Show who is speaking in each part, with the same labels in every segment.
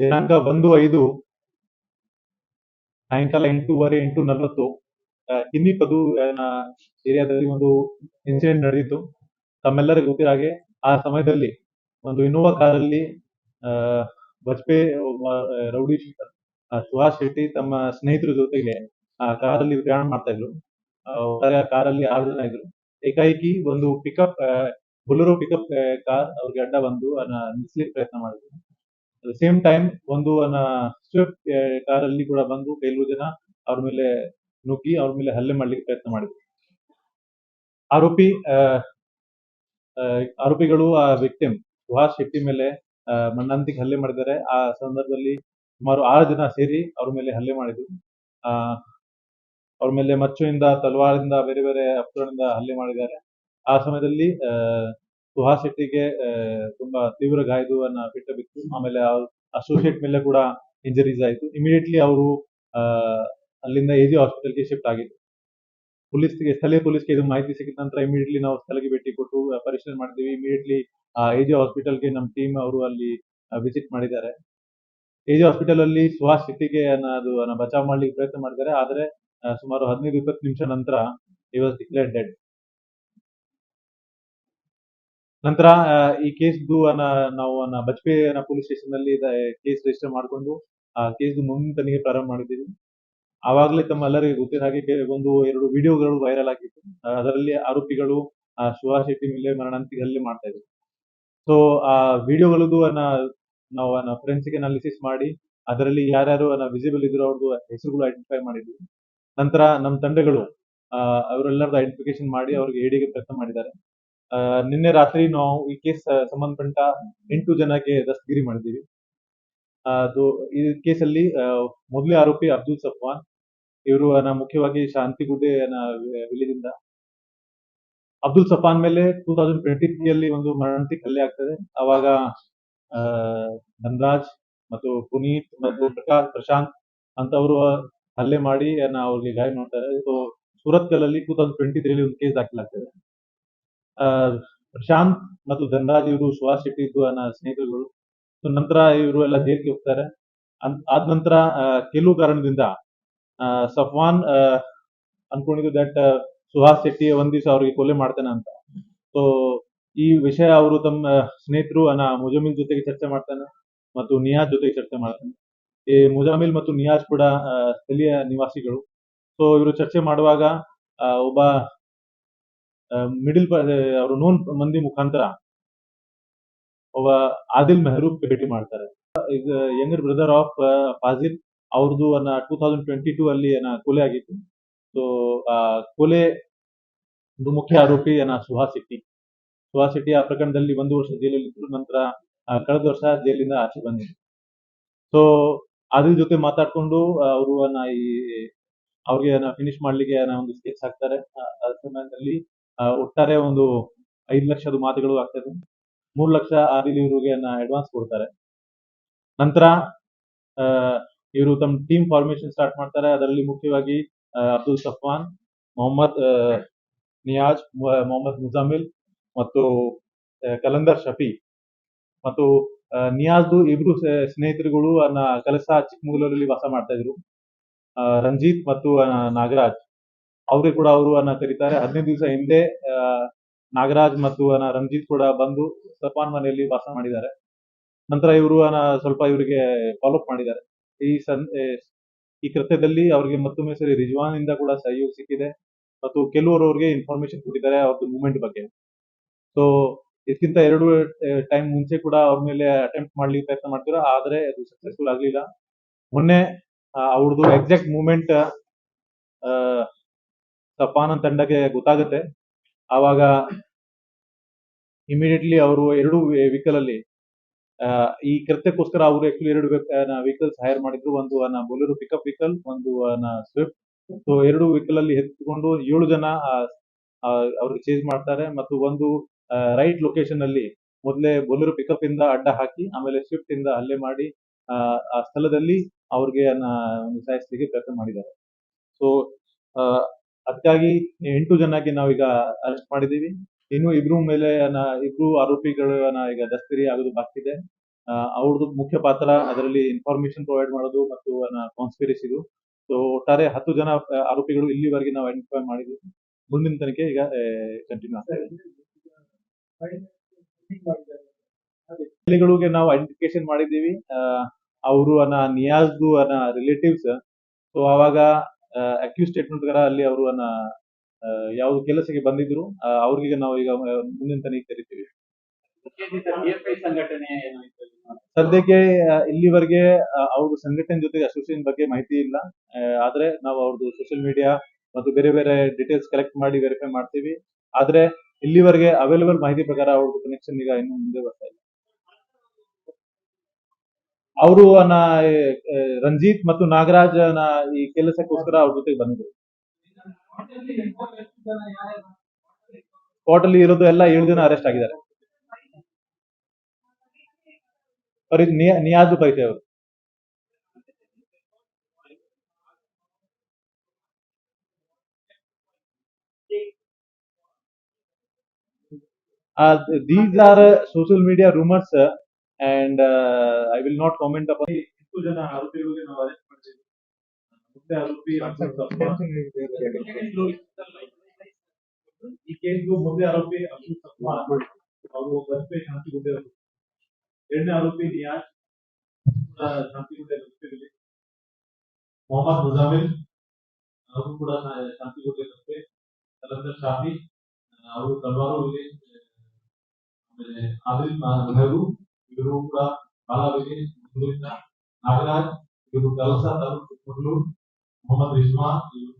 Speaker 1: ದಿನಾಂಕ ಒಂದು ಐದು ಸಾಯಂಕಾಲ ಎಂಟೂವರೆ ಎಂಟು ನಲವತ್ತು ಕಿನ್ನಿ ಏರಿಯಾದಲ್ಲಿ ಒಂದು ಇನ್ಸಿಡೆಂಟ್ ನಡೆದಿತ್ತು. ತಮ್ಮೆಲ್ಲರಿಗೂ ಗೊತ್ತಿರೋ ಹಾಗೆ ಆ ಸಮಯದಲ್ಲಿ ಒಂದು ಇನ್ನೋವಾ ಕಾರಲ್ಲಿ ವಾಜಪೇಯಿ ರೌಡಿ ಸುಹಾಸ್ ಶೆಟ್ಟಿ ತಮ್ಮ ಸ್ನೇಹಿತರ ಜೊತೆಗೆ ಆ ಕಾರಲ್ಲಿ ಪ್ರಯಾಣ ಮಾಡ್ತಾ ಇದ್ರು. ಆ, ಕಾರಲ್ಲಿ ಆರು ಜನ ಇದ್ರು. ಏಕಾಏಕಿ ಒಂದು ಪಿಕಪ್ ಬುಲರೋ ಪಿಕಪ್ ಕಾರ್ ಅವ್ರಿಗೆ ಅಡ್ಡ ಬಂದು ನಿಲ್ಲಿಸ್ಲಿಕ್ಕೆ ಪ್ರಯತ್ನ ಮಾಡಿದ್ರು. ಅಟ್ ಸೇಮ್ ಟೈಮ್ ಒಂದು ಸ್ವಿಫ್ಟ್ ಅಲ್ಲಿ ಕೂಡ ಬಂದು ಕೆಲವು ಜನ ಅವ್ರ ಮೇಲೆ ನುಗ್ಗಿ ಅವ್ರ ಮೇಲೆ ಹಲ್ಲೆ ಮಾಡ್ಲಿಕ್ಕೆ ಪ್ರಯತ್ನ ಮಾಡಿದ್ರು. ಆರೋಪಿ ಆರೋಪಿಗಳು ಆ ವಿಕ್ಟಿಮ್ ಸುಹಾಸ್ ಶೆಟ್ಟಿ ಮೇಲೆ ಮಣ್ಣಂತಿಗೆ ಹಲ್ಲೆ ಮಾಡಿದ್ದಾರೆ. ಆ ಸಂದರ್ಭದಲ್ಲಿ ಸುಮಾರು ಆರು ಜನ ಸೇರಿ ಅವ್ರ ಮೇಲೆ ಹಲ್ಲೆ ಮಾಡಿದ್ರು. ಆ, ಅವ್ರ ಮೇಲೆ ಮಚ್ಚುವಿಂದ ತಲವಾರಿಂದ ಬೇರೆ ಬೇರೆ ಅಸ್ತ್ರಗಳಿಂದ ಹಲ್ಲೆ ಮಾಡಿದ್ದಾರೆ. ಆ ಸಮಯದಲ್ಲಿ ಸುಹಾಸ್ ಶೆಟ್ಟಿಗೆ ತುಂಬಾ ತೀವ್ರ ಗಾಯದನ್ನ ಬಿಟ್ಟು ಬಿತ್ತು ಆಮೇಲೆ ಅಸೋಸಿಯೇಟ್ ಮೇಲೆ ಕೂಡ ಇಂಜರೀಸ್ ಆಯಿತು. ಇಮಿಡಿಯೇಟ್ಲಿ ಅವರು ಅಲ್ಲಿಂದ ಎ ಜಿ ಹಾಸ್ಪಿಟಲ್ಗೆ ಶಿಫ್ಟ್ ಆಗಿದ್ರು. ಪೊಲೀಸ್ಗೆ, ಸ್ಥಳೀಯ ಪೊಲೀಸ್ಗೆ ಇದು ಮಾಹಿತಿ ಸಿಕ್ಕಿದ ನಂತರ ಇಮಿಡಿಯೇಟ್ಲಿ ನಾವು ಸ್ಥಳಕ್ಕೆ ಭೇಟಿ ಕೊಟ್ಟು ಪರಿಶೀಲನೆ ಮಾಡಿದ್ವಿ ಇಮಿಡಿಯೇಟ್ಲಿ ಎ ಜಿ ಹಾಸ್ಪಿಟಲ್ಗೆ ನಮ್ಮ ಟೀಮ್ ಅವರು ಅಲ್ಲಿ ವಿಸಿಟ್ ಮಾಡಿದ್ದಾರೆ. ಎ ಜಿ ಹಾಸ್ಪಿಟಲ್ ಅಲ್ಲಿ ಸುಹಾಸ್ ಶೆಟ್ಟಿಗೆ ಅದು ಬಚಾವ್ ಮಾಡ್ಲಿಕ್ಕೆ ಪ್ರಯತ್ನ ಮಾಡಿದ್ದಾರೆ. ಆದ್ರೆ ಸುಮಾರು ಹದಿನೈದು, ಇಪ್ಪತ್ತು ನಿಮಿಷ ನಂತರ ಈ ವಾಸ್ ಡೆಡ್ ನಂತರ ಈ ಈ ಕೇಸ್ದು ಅನ್ನ ನಾವು ಅನ್ನ ಬಜ್ಪೆ ಪೊಲೀಸ್ ಸ್ಟೇಷನ್ನಲ್ಲಿ ಕೇಸ್ ರಿಜಿಸ್ಟರ್ ಮಾಡಿಕೊಂಡು, ಆ ಕೇಸ್ದು ಮುಂದಿನ ತನಿಖೆ ಪ್ರಾರಂಭ ಮಾಡಿದ್ದೀವಿ. ಆವಾಗಲೇ ತಮ್ಮೆಲ್ಲರಿಗೂ ಗೊತ್ತಿರೋ ಹಾಗೆ ಒಂದು ಎರಡು ವಿಡಿಯೋಗಳು ವೈರಲ್ ಆಗಿತ್ತು. ಅದರಲ್ಲಿ ಆರೋಪಿಗಳು ಸುಹಾಸ್ ಶೆಟ್ಟಿ ಮೇಲೆ ಮರಣಾಂತಿಕ ಹಲ್ಲೆ ಮಾಡ್ತಾ ಇದ್ರು. ಸೊ ಆ, ವಿಡಿಯೋಗಳದ್ದು ಅನ್ನ ನಾವು ಫೊರೆನ್ಸಿಕ್ ಅನಾಲಿಸಿಸ್ ಮಾಡಿ, ಅದರಲ್ಲಿ ಯಾರ್ಯಾರು ವಿಸಿಬಲ್ ಇದ್ರು ಅವ್ರದ್ದು ಹೆಸರುಗಳು ಐಡೆಂಟಿಫೈ ಮಾಡಿದ್ವಿ. ನಂತರ ನಮ್ಮ ತಂಡಗಳು ಅವರೆಲ್ಲರದ್ದು ಐಡೆಂಟಿಫಿಕೇಶನ್ ಮಾಡಿ ಅವ್ರಿಗೆ ಏಡಿಗೆ ಪ್ರಯತ್ನ ಮಾಡಿದ್ದಾರೆ. ನಿನ್ನೆ ರಾತ್ರಿ ನಾವು ಈ ಕೇಸ್ ಸಂಬಂಧಪಟ್ಟ ಎಂಟು ಜನಕ್ಕೆ ದಸ್ತಗಿರಿ ಮಾಡಿದ್ದೀವಿ. ಅದು ಈ ಕೇಸಲ್ಲಿ ಮೊದಲೇ ಆರೋಪಿ ಅಬ್ದುಲ್ ಸಫ್ವಾನ್, ಇವರು ಮುಖ್ಯವಾಗಿ ಶಾಂತಿಗುಡ್ಡೆ ವಿಲಿದಿಂದ ಅಬ್ದುಲ್ ಸಫಾನ್ ಮೇಲೆ ಟೂ ತೌಸಂಡ್ ಟ್ವೆಂಟಿ ತ್ರೀ ಅಲ್ಲಿ ಒಂದು ಮರಣಾಂತಿಕ ಹಲ್ಲೆ ಆಗ್ತದೆ. ಅವಾಗ ಧನ್ರಾಜ್ ಮತ್ತು ಪುನೀತ್ ಮತ್ತು ಪ್ರಕಾಶ್ ಪ್ರಶಾಂತ್ ಅಂತವರು ಹಲ್ಲೆ ಮಾಡಿ ಅವ್ರಿಗೆ ಗಾಯ ಮಾಡ್ತಾರೆ. So Surathkal two thousand twenty three ಒಂದು ಕೇಸ್ ದಾಖಲಾಗ್ತದೆ. ಪ್ರಶಾಂತ್ ಮತ್ತು ಧನರಾಜ್ ಇವರು ಸುಹಾಸ್ ಶೆಟ್ಟಿ ಇದ್ದು ನನ್ನ ಸ್ನೇಹಿತರುಗಳು. ಸೊ ನಂತರ ಇವರು ಎಲ್ಲ ಜೈಲಿಗೆ ಹೋಗ್ತಾರೆ. ಆದ ನಂತರ ಕೆಲವು ಕಾರಣದಿಂದ ಸಫ್ವಾನ್ ಅನ್ಕೊಂಡಿದ್ದು ದಟ್ ಸುಹಾಸ್ ಶೆಟ್ಟಿ ಒಂದ್ ದಿವಸ ಅವ್ರಿಗೆ ಕೊಲೆ ಮಾಡ್ತಾನೆ ಅಂತ. ಸೊ ಈ ವಿಷಯ ಅವರು ತಮ್ಮ ಸ್ನೇಹಿತರು ಮುಜಮಿಲ್ ಜೊತೆಗೆ ಚರ್ಚೆ ಮಾಡ್ತಾನೆ ಮತ್ತು ನಿಯಾಜ್ ಜೊತೆಗೆ ಚರ್ಚೆ ಮಾಡ್ತಾನೆ. ಈ ಮುಜಾಮಿಲ್ ಮತ್ತು ನಿಯಾಜ್ ಕೂಡ ಸ್ಥಳೀಯ ನಿವಾಸಿಗಳು. ಸೊ ಇವರು ಚರ್ಚೆ ಮಾಡುವಾಗ ಒಬ್ಬ ಮಿಡಿಲ್ ಅವರು ನೋನ್ ಮಂದಿ ಮುಖಾಂತರ ಒಬ್ಬ ಆದಿಲ್ ಮೆಹರೂಬ್ ಭೇಟಿ ಮಾಡ್ತಾರೆ. ಈಗ ಯಂಗರ್ ಬ್ರದರ್ ಆಫ್ ಫಾಜಿಲ್ ಅವ್ರದ್ದು ಅನ್ನ ಟೂ ತೌಸಂಡ್ ಟ್ವೆಂಟಿ ಟೂ ಅಲ್ಲಿ ಏನ ಕೊಲೆ ಆಗಿತ್ತು. ಸೊ ಕೊಲೆ ಮುಖ್ಯ ಆರೋಪಿ ಏನ ಸುಹಾಸ್ ಶೆಟ್ಟಿ. ಸುಹಾಸ್ ಶೆಟ್ಟಿ ಆ ಪ್ರಕರಣದಲ್ಲಿ ಒಂದು ವರ್ಷ ಜೈಲಲ್ಲಿ ಇದ್ರು ನಂತರ ಕಳೆದ ವರ್ಷ ಜೈಲಿಂದ ಆಚೆ ಬಂದಿದ್ರು ಸೊ ಆದಿಲ್ ಜೊತೆ ಮಾತಾಡ್ಕೊಂಡು ಅವರು ಅನ್ನ ಈ ಅವ್ರಿಗೆ ಫಿನಿಶ್ ಮಾಡ್ಲಿಕ್ಕೆ ಒಂದು ಸ್ಕೆಚ್ ಹಾಕ್ತಾರೆ. ಆ, ಸಮಯದಲ್ಲಿ ಒಟ್ಟಾರೆ ಒಂದು ಐದು ಲಕ್ಷದ ಮಾತುಗಳು ಆಗ್ತದೆ ಮೂರು ಲಕ್ಷ ಆದಿಲ್ ಇವ್ರಿಗೆ ಅಡ್ವಾನ್ಸ್ ಕೊಡ್ತಾರೆ. ನಂತರ ಇವರು ತಮ್ಮ ಟೀಮ್ ಫಾರ್ಮೇಶನ್ ಸ್ಟಾರ್ಟ್ ಮಾಡ್ತಾರೆ. ಅದರಲ್ಲಿ ಮುಖ್ಯವಾಗಿ ಅಬ್ದುಲ್ ಸಫ್ವಾನ್, ಮೊಹಮ್ಮದ್ ನಿಯಾಜ್ ಮೊಹಮ್ಮದ್ ಮುಜಾಮಿಲ್ ಮತ್ತು ಕಲಂದರ್ ಶಫಿ ಮತ್ತು ನಿಯಾಜ್ದು ಇಬ್ರು ಸ್ನೇಹಿತರುಗಳು ಅನ್ನ ಕೆಲಸ ಚಿಕ್ಕಮಗಳೂರಲ್ಲಿ ವಾಸ ಮಾಡ್ತಾ ಇದ್ರು. ರಂಜಿತ್ ಮತ್ತು ನಾಗರಾಜ್. ಅವ್ರಿಗೆ ಕೂಡ ಅವರು ಅನ್ನ ಕರೀತಾರೆ. ಹದಿನೈದು ದಿವಸ ಹಿಂದೆ ನಾಗರಾಜ್ ಮತ್ತು ಅನ್ನ ರಂಜಿತ್ ಕೂಡ ಬಂದು ಸಫಾನ್ ಮನೆಯಲ್ಲಿ ವಾಸ ಮಾಡಿದ್ದಾರೆ. ನಂತರ ಇವರು ಅನ್ನ ಸ್ವಲ್ಪ ಇವರಿಗೆ ಫಾಲೋ ಅಪ್ ಮಾಡಿದ್ದಾರೆ. ಈ ಸನ್ ಈ ಕೃತ್ಯದಲ್ಲಿ ಅವರಿಗೆ ಮತ್ತೊಮ್ಮೆ ಸರಿ ರಿಜ್ವಾನ್ ಇಂದ ಕೂಡ ಸಹಯೋಗ ಸಿಕ್ಕಿದೆ ಮತ್ತು ಕೆಲವರು ಅವ್ರಿಗೆ ಇನ್ಫಾರ್ಮೇಶನ್ ಕೊಟ್ಟಿದ್ದಾರೆ ಅವ್ರದ್ದು ಮೂವ್ಮೆಂಟ್ ಬಗ್ಗೆ. ಸೊ ಇದಕ್ಕಿಂತ ಎರಡು ಟೈಮ್ ಮುಂಚೆ ಕೂಡ ಅವ್ರ ಮೇಲೆ ಅಟೆಂಪ್ಟ್ ಮಾಡ್ಲಿಕ್ಕೆ ಪ್ರಯತ್ನ ಮಾಡ್ತಿರೋ ಆದ್ರೆ ಅದು ಸಕ್ಸಸ್ಫುಲ್ ಆಗ್ಲಿಲ್ಲ. ಮೊನ್ನೆ ಅವ್ರದ್ದು ಎಕ್ಸಾಕ್ಟ್ ಮೂವ್ಮೆಂಟ್ ಸಫಾನ್ ತಂಡಕ್ಕೆ ಗೊತ್ತಾಗುತ್ತೆ. ಆವಾಗ ಇಮಿಡಿಯೇಟ್ಲಿ ಅವರು ಎರಡು ವೆಹಿಕಲ್ ಅಲ್ಲಿ ಈ ಕೃತ್ಯಕ್ಕೋಸ್ಕರ ಅವರು ಆಕ್ಚುಲಿ ಎರಡು ವೆಹಿಕಲ್ಸ್ ಹೈರ್ ಮಾಡಿದ್ರು. ಒಂದು ಬೊಲೆರೋ ಪಿಕಪ್ ವೆಹಿಕಲ್ ಒಂದು ಸ್ವಿಫ್ಟ್ ಸೊ ಎರಡು ವೆಹಿಕಲ್ ಅಲ್ಲಿ ಎತ್ಕೊಂಡು ಏಳು ಜನ ಅವ್ರಿಗೆ ಚೇಂಜ್ ಮಾಡ್ತಾರೆ. ಮತ್ತು ಒಂದು ರೈಟ್ ಲೊಕೇಶನ್ ಅಲ್ಲಿ ಮೊದಲೇ ಬೊಲೆರೋ ಪಿಕಪ್ ಇಂದ ಅಡ್ಡ ಹಾಕಿ ಆಮೇಲೆ ಸ್ವಿಫ್ಟ್ ಇಂದ ಹಲ್ಲೆ ಮಾಡಿ ಆ, ಸ್ಥಳದಲ್ಲಿ ಅವ್ರಿಗೆ ಸಾಯಿಸ್ಲಿಕ್ಕೆ ಪ್ರಯತ್ನ ಮಾಡಿದ್ದಾರೆ. ಸೊ ಅದಕ್ಕಾಗಿ ಎಂಟು ಜನಕ್ಕೆ ನಾವೀಗ ಅರೆಸ್ಟ್ ಮಾಡಿದೀವಿ ಇನ್ನು ಇಬ್ರು ಮೇಲೆ ಇಬ್ರು ಆರೋಪಿಗಳನ್ನ ಈಗ ದಸ್ತಿರಿ ಆಗೋದು ಬಾಕಿ ಇದೆ. ಅವ್ರದ್ದು ಮುಖ್ಯ ಪಾತ್ರ ಅದರಲ್ಲಿ ಇನ್ಫಾರ್ಮೇಶನ್ ಪ್ರೊವೈಡ್ ಮಾಡೋದು ಮತ್ತು ಕಾನ್ಸ್ಪಿರಸಿದು ಸೊ ಒಟ್ಟಾರೆ ಹತ್ತು ಜನ ಆರೋಪಿಗಳು ಇಲ್ಲಿವರೆಗೆ ನಾವು ಐಡೆಂಟಿಫೈ ಮಾಡಿದ್ವಿ. ಮುಂದಿನ ತನಿಖೆ ಈಗ ಕಂಟಿನ್ಯೂ ಆಗ್ತಾ ಗಳಿಗೆ ನಾವು ಐಡೆಂಟಿಫಿಕೇಶನ್ ಮಾಡಿದ್ದೀವಿ. ಅವರು ಅನ್ನ ನಿಯಾಜ್ದು ಅನ್ನ ರಿಲೇಟಿವ್ಸ್ ಸೊ ಅವಾಗ ಅಕ್ಯೂಸ್ ಸ್ಟೇಟ್ಮೆಂಟ್ ಪ್ರಕಾರ ಅಲ್ಲಿ ಅವರು ಯಾವ್ದು ಕೆಲಸಕ್ಕೆ ಬಂದಿದ್ರು ಅವ್ರಿಗೆ ನಾವು ಈಗ ಮುಂದಿನ ತನಿಖೆ ಕರಿತೀವಿ? ಸದ್ಯಕ್ಕೆ ಇಲ್ಲಿವರೆಗೆ ಅವ್ರ ಸಂಘಟನೆ ಜೊತೆ ಅಸೋಸಿಯೇಷನ್ ಬಗ್ಗೆ ಮಾಹಿತಿ ಇಲ್ಲ. ಆದ್ರೆ ನಾವು ಅವ್ರದ್ದು ಸೋಷಿಯಲ್ ಮೀಡಿಯಾ ಮತ್ತು ಬೇರೆ ಬೇರೆ ಡೀಟೇಲ್ಸ್ ಕಲೆಕ್ಟ್ ಮಾಡಿ ವೆರಿಫೈ ಮಾಡ್ತೀವಿ. ಆದ್ರೆ ಇಲ್ಲಿವರೆಗೆ ಅವೈಲೇಬಲ್ ಮಾಹಿತಿ ಪ್ರಕಾರ ಅವ್ರದ್ದು ಕನೆಕ್ಷನ್ ಈಗ ಇನ್ನು ಮುಂದೆ ಬರ್ತಾ ಇಲ್ಲ. ಅವರು ರಂಜಿತ್ ಮತ್ತು ನಾಗರಾಜ್ ಈ ಕೆಲಸಕ್ಕೋಸ್ಕರ ಅವ್ರ ಜೊತೆಗೆ ಬಂದ್ರು. ಕೋರ್ಟ್ ಅಲ್ಲಿ ಇರೋದು ಎಲ್ಲ ಏಳು ಜನ ಅರೆಸ್ಟ್ ಆಗಿದ್ದಾರೆ. ನಿಯಾಜು ನಿಯಾ- ನಿಯಾಜ್ ಪರಿಚಯ ಅವರು. ಆ these are media rumors uh, and uh, I will not comment upon ಎಷ್ಟು ಜನ ಆರೋಪಿಗಳಿಗೆ ನಾವು ಅರೆಸ್ಟ್ ಮಾಡ್ತೀವಿ ಮುಂದೆ ಆರೋಪಿ ಅಬ್ದುಲ್ ಸಫ್ವಾನ್. ಈ ಕೇಸ್ಗೂ ಮುಂದೆ ಆರೋಪಿ ಅಬ್ದುಲ್ ಸಫ್ವಾನ್ ಅವರು ಬಸ್ಪೆ ಶಾಂತಿಗುಡ್ಡೆ ಅವರು. ಎರಡನೇ ಆರೋಪಿ ನಿಯಾಜ್ ಕೂಡ ಶಾಂತಿಗುಡ್ಡೆ ಬಸ್ಪೆಯಲ್ಲಿ ಮೊಹಮ್ಮದ್ ಮುಜಾಮಿಲ್ ಅವರು ಕೂಡ ಶಾ- ಶಾಂತಿಗುಡ್ಡೆ ಬಸ್ಪೆ ಕಲಂದರ್ ಶಾಫಿ ಅವರು ತಲ್ವಾರು ವಿಲೇಜ್ ಆಮೇಲೆ ಆದಿಲ್ ನೆಹರು ಇವರು ಕೂಡ ಬಾಲ ವಿನೇಶ್ ನಾಗರಾಜ್ ಇವರು ಕಲಸ ತಾಲೂಕು ಮೊಹಮ್ಮದ್ ರಿಸ್ಮಾ ಇವರು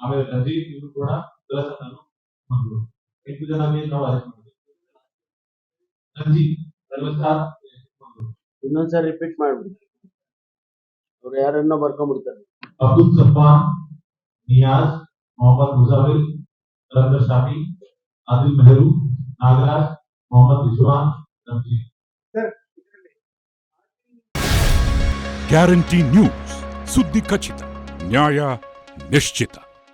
Speaker 1: ಆಮೇಲೆ ನಜೀಬ್ ಇವರು ಕೂಡ ಕಲಸ ತಾಲೂಕು ಎಂಟು ಜನ ನಾವು
Speaker 2: ರಿಪೀಟ್ ಮಾಡ್ಬಿಡಿ. ಅವ್ರು ಯಾರನ್ನ ಬರ್ಕೊಂಡ್ಬಿಡ್ತಾರೆ.
Speaker 1: ಅಬ್ದುಲ್ ಸಫಾ ನಿಯಾಜ್ ಮೊಹಮ್ಮದ್ ಮುಜಾವಿಲ್ ರತ್ನ ಆದಿಲ್ ಮೆಹರು ನಾಗರಾಜ್ मोहम्मद रिजवान रमजी
Speaker 3: ಗ್ಯಾರಂಟಿ ನ್ಯೂಸ್ ಸುದ್ದಿ ಖಚಿತ ನ್ಯಾಯ ನಿಶ್ಚಿತ